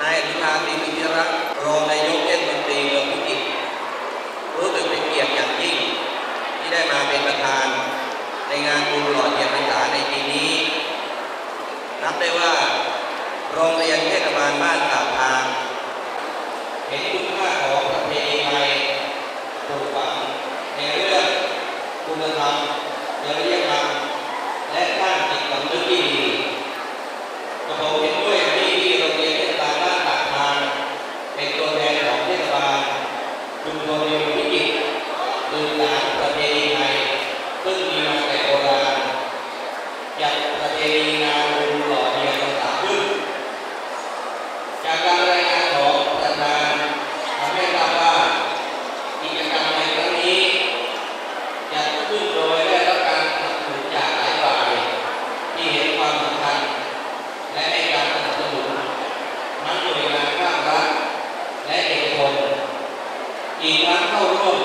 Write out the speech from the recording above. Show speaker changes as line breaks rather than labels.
นายอนุชาสิริรัตรองนายกเทศมนตรีเมืองพิจิตรู้สึกเป็นเกียรติอย่างยิ่ง ที่ได้มาเป็นประธาน ในงานบุญหล่อเทียนพรรษาในปีนี้ นับได้ว่าโรงเรียนเทศบาลบ้านตากทาง เห็นคุณค่าของประเพณีไทยปลูกฝังในเรื่องคุณธรรมและเรียก จากการรายงานของประธานทำให้ทราบว่ากิจกรรมในครั้งนี้จัดขึ้นโดยได้รับการสนับสนุนจากหลายฝ่ายที่เห็นความสำคัญ และให้การสนับสนุนทั้งหน่วนภาครัฐและเอกชนอีกทั้งเข้าร่วม